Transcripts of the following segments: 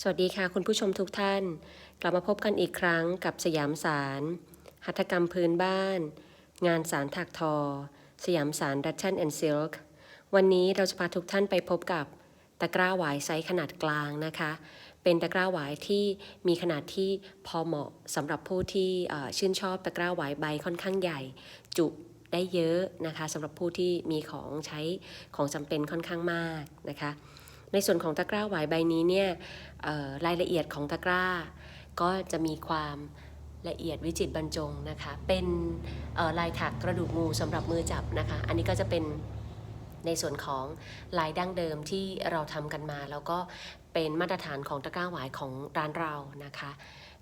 สวัสดีค่ะคุณผู้ชมทุกท่าน กลับมาพบกันอีกครั้งกับสยามสาร หัตถกรรมพื้นบ้าน งานสารถักทอ สยามสารดัชชันแอนด์ซิลค์วันนี้เราจะพาทุกท่านไปพบกับตะกร้าหวายไซส์ขนาดกลางนะคะ เป็นตะกร้าหวายที่มีขนาดที่พอเหมาะสำหรับผู้ที่ชื่นชอบตะกร้าหวายใบค่อนข้างใหญ่ จุได้เยอะนะคะสำหรับผู้ที่มีของใช้ของจำเป็นค่อนข้างมากนะคะ ในส่วนของตะกร้าหวายใบนี้เนี่ยรายละเอียดของตะกร้า ก็จะมีความละเอียดวิจิตรบรรจงนะคะ เป็นลายถักกระดูกงูสำหรับมือจับนะคะ อันนี้ก็จะเป็นในส่วนของลายดั้งเดิมที่เราทำกันมา แล้วก็เป็นมาตรฐานของตะกร้าหวายของร้านเรานะคะ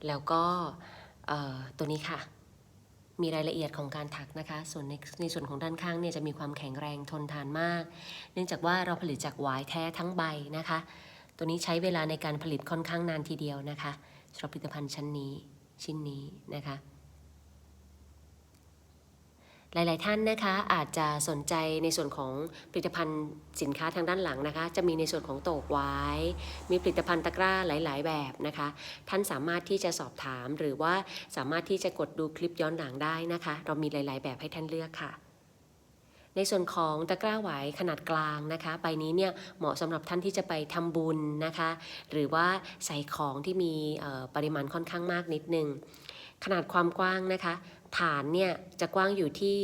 แล้วก็ตัวนี้ค่ะ มีรายละเอียดของการถักนะคะ ส่วนในในส่วนของด้านข้างเนี่ยจะมีความแข็งแรงทนทานมาก เนื่องจากว่าเราผลิตจากหวายแท้ทั้งใบนะคะ ตัวนี้ใช้เวลาในการผลิตค่อนข้างนานทีเดียวนะคะสำหรับผลิตภัณฑ์ชั้นนี้ชิ้นนี้นะคะ หลาย ๆ ท่านนะคะอาจจะสนใจในส่วนของผลิตภัณฑ์สินค้าทางด้านหลังนะคะ จะมีในส่วนของโตกไว้ มีผลิตภัณฑ์ตะกร้าหลาย ๆ แบบนะคะ ท่านสามารถที่จะสอบถามหรือว่าสามารถที่จะกดดูคลิปย้อนหลังได้นะคะ เรามีหลาย ๆ แบบให้ท่านเลือกค่ะในส่วนของตะกร้าไหวขนาดกลางนะคะ ใบนี้เนี่ยเหมาะสำหรับท่านที่จะไปทำบุญนะคะ หรือว่าใส่ของที่มีปริมาณค่อนข้างมากนิดนึง ขนาดความกว้างนะคะ ฐานเนี่ยจะกว้างอยู่ที่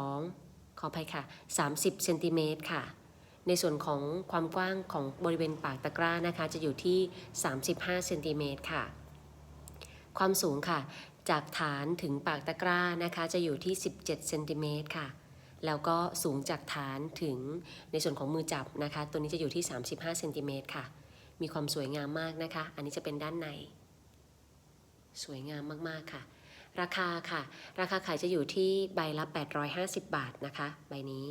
12 ขออภัยค่ะ 30 เซนติเมตรค่ะ ในส่วนของความกว้างของบริเวณปากตะกร้านะคะ จะอยู่ที่ 35 เซนติเมตรค่ะ ความสูงค่ะ จากฐานถึงปากตะกร้านะคะ จะอยู่ที่ 17 เซนติเมตรค่ะ แล้วก็สูงจากฐานถึงในส่วนของมือจับนะคะ ตัวนี้จะอยู่ที่ 35 เซนติเมตรค่ะ มีความสวยงามมากนะคะ อันนี้จะเป็นด้านใน สวยงามมากๆค่ะ ราคาค่ะ ราคาขายจะอยู่ที่ใบละ 850 บาทนะคะ ใบนี้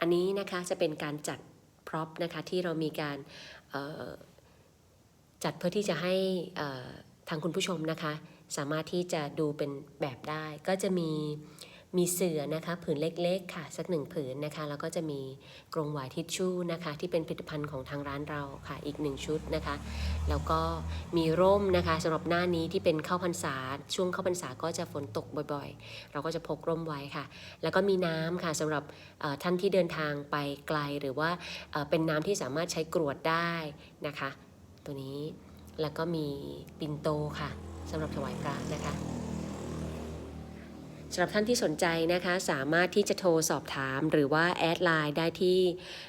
อันนี้นะคะจะเป็นการจัดพร็อพนะคะที่เรามีการจัดเพื่อที่จะให้ทางคุณผู้ชมนะคะ สามารถที่จะดูเป็นแบบได้ก็จะมี มีเสือนะคะผืนเล็กๆค่ะ สักหนึ่งผืนนะคะแล้วก็จะมีกรงหวายทิชชู่นะคะ ที่เป็นผลิตภัณฑ์ของทางร้านเราค่ะอีกหนึ่งชุดนะคะ แล้วก็มีร่มนะคะสำหรับหน้านี้ที่เป็นเข้าพรรษา ช่วงเข้าพรรษาก็จะฝนตกบ่อยๆ เราก็จะพกร่มไว้ค่ะ แล้วก็มีน้ำค่ะสำหรับท่านที่เดินทางไปไกลหรือว่าเป็นน้ำที่สามารถใช้กรวดได้นะคะ ตัวนี้แล้วก็มีปินโตค่ะสำหรับถวายพระนะคะ สำหรับท่านที่สนใจนะคะ สามารถที่จะโทรสอบถามหรือว่าแอดไลน์ได้ที่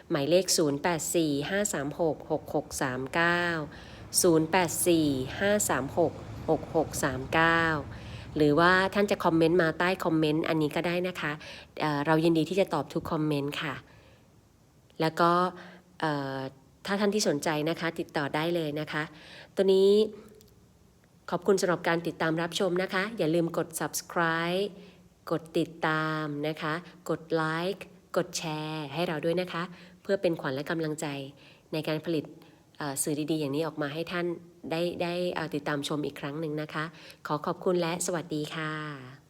หมายเลข0845366639 หรือว่าท่านจะคอมเมนต์มาใต้คอมเมนต์อันนี้ก็ได้นะคะเเรายินดีที่จะตอบทุกคอมเมนต์ค่ะ แล้วก็ถ้าท่านที่สนใจนะคะติดต่อได้เลยนะคะ ตัวนี้ขอบคุณสำหรับการติดตามรับชมนะคะ อย่าลืมกด subscribe กดติดตามนะคะ กดไลค์กดแชร์ให้เราด้วยนะคะ เพื่อเป็นขวัญและกำลังใจในการผลิตสื่อดีๆ อย่างนี้ออกมาให้ท่านได้ได้ติดตามชมอีกครั้งหนึ่งนะคะ ขอขอบคุณและสวัสดีค่ะ